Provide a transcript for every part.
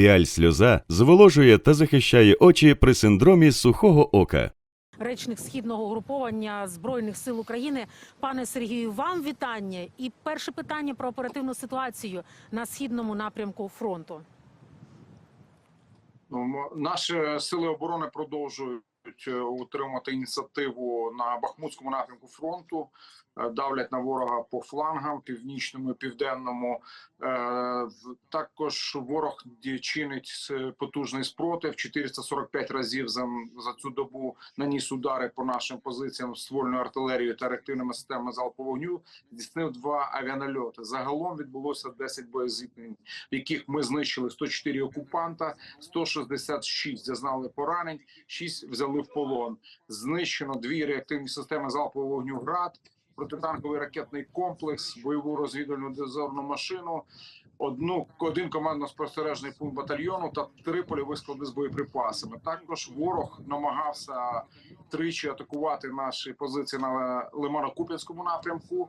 Піаль сльоза зволожує та захищає очі при синдромі сухого ока. речник східного угруповання збройних сил України. Пане Сергію, вам вітання. І перше питання про оперативну ситуацію на східному напрямку фронту. Ну, Наші сили оборони продовжують е, утримувати ініціативу на Бахмутському напрямку фронту, е, давлять на ворога по флангам, північному, південному. Е, Також ворог чинить потужний спротив. 445 разів за, за цю добу наніс удари по нашим позиціям ствольною артилерією та реактивними системами залпового вогню. Здійснив два авіанальоти. Загалом відбулося 10 боєзіткнень, в яких ми знищили 104 окупанта. 166 зазнали поранень, 6 взяли в полон. Знищено дві реактивні системи залпового вогню ГРАД, протитанковий ракетний комплекс, бойову розвідувальну дозорну машину, одну один командно-спостережний пункт батальйону та три польові склади з боєприпасами. Також ворог намагався тричі атакувати наші позиції на Лимано-Куп'янському напрямку.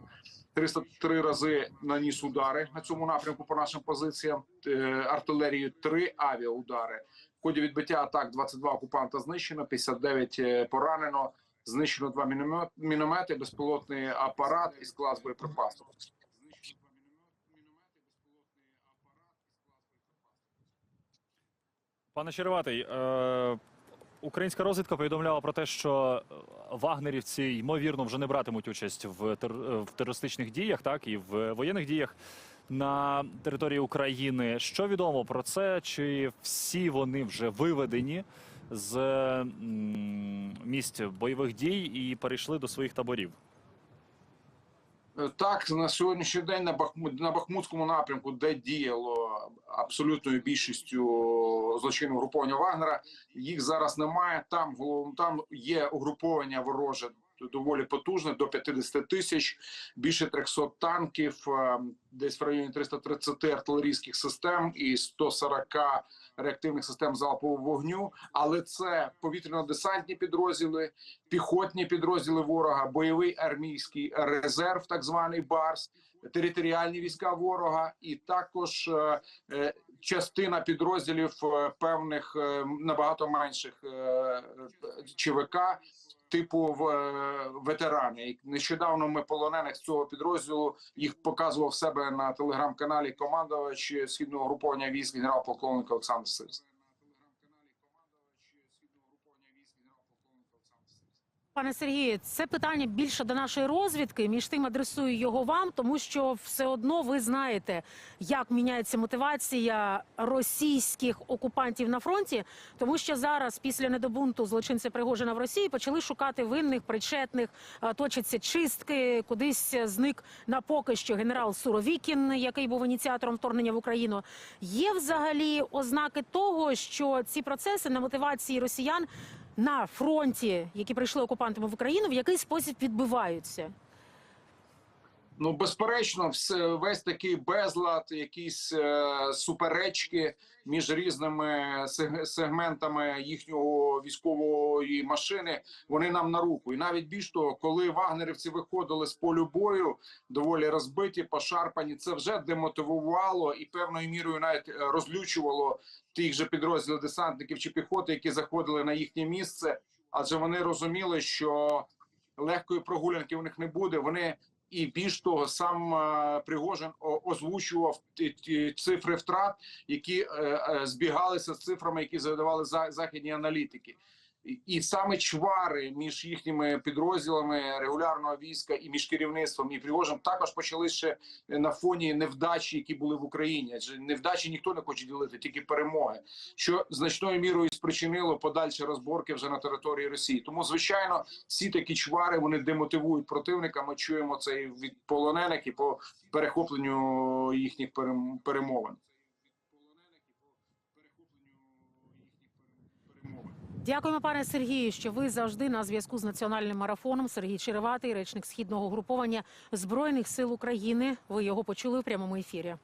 303 рази наніс удари на цьому напрямку по нашим позиціям. Е, Артилерією 3 авіаудари. В ході відбиття атак 22 окупанта знищено, 59 е, поранено. Знищено два міномет, міномети, безпілотний апарат і склад з боєприпасів. Пане Череватий, е, українська розвідка повідомляла про те, що е, вагнерівці ймовірно вже не братимуть участь в, тер- е, в терористичних діях, так і в воєнних діях на території України. Що відомо про це? Чи всі вони вже виведені з місць бойових дій і перейшли до своїх таборів? Е, Так, на сьогоднішній день на Бахмут на Бахмутському напрямку, де діяло абсолютною більшістю злочинного угруповання Вагнера, їх зараз немає. Там там є угруповання вороже доволі потужне до 50 тисяч, більше 300 танків, е, десь в районі 330 артилерійських систем і 140 реактивних систем залпового вогню. Але це повітряно-десантні підрозділи, піхотні підрозділи ворога, бойовий армійський резерв, так званий БАРС, територіальні війська ворога, і також е, е, частина підрозділів певних набагато менших ЧВК. Типу в е, ветерани, нещодавно ми полонених з цього підрозділу їх показував себе на телеграм-каналі командувач східного груповання військ генерал-полковник Олександр Сирс. Пане Сергію, це питання більше до нашої розвідки. Між тим адресую його вам, тому що все одно ви знаєте, як міняється мотивація російських окупантів на фронті, тому що зараз, після недобунту злочинця Пригожина в Росії, почали шукати винних, причетних, точаться чистки. Кудись зник на поки що генерал Суровікін, який був ініціатором вторгнення в Україну. Є взагалі ознаки того, що ці процеси на мотивації росіян на фронті, які прийшли окупантами в Україну, в який спосіб відбиваються? Ну, безперечно, все весь такий безлад, якісь е, суперечки між різними сегментами їхнього військової машини. Вони нам на руку. І навіть більш того, коли вагнерівці виходили з полю бою, доволі розбиті, пошарпані, це вже демотивувало і певною мірою навіть е, розлючувало тих же підрозділів десантників чи піхоти, які заходили на їхнє місце, адже вони розуміли, що легкої прогулянки у них не буде. Вони і більш того, сам е, Пригожин озвучував цифри втрат, які е, е, збігалися з цифрами, які задавали за, західні аналітики. І, саме чвари між їхніми підрозділами регулярного війська і між керівництвом і Пригожин також почали ще на фоні невдачі, які були в Україні. Адже невдачі ніхто не хоче ділити, тільки перемоги, що значною мірою спричинило подальші розборки вже на території Росії. Тому, звичайно, всі такі чвари вони демотивують противника. Ми чуємо це і від полонених і по перехопленню їхніх перем- перемовин. Дякуємо, пане Сергію, що ви завжди на зв'язку з національним марафоном. Сергій Череватий, речник східного груповання збройних сил України. Ви його почули у прямому ефірі.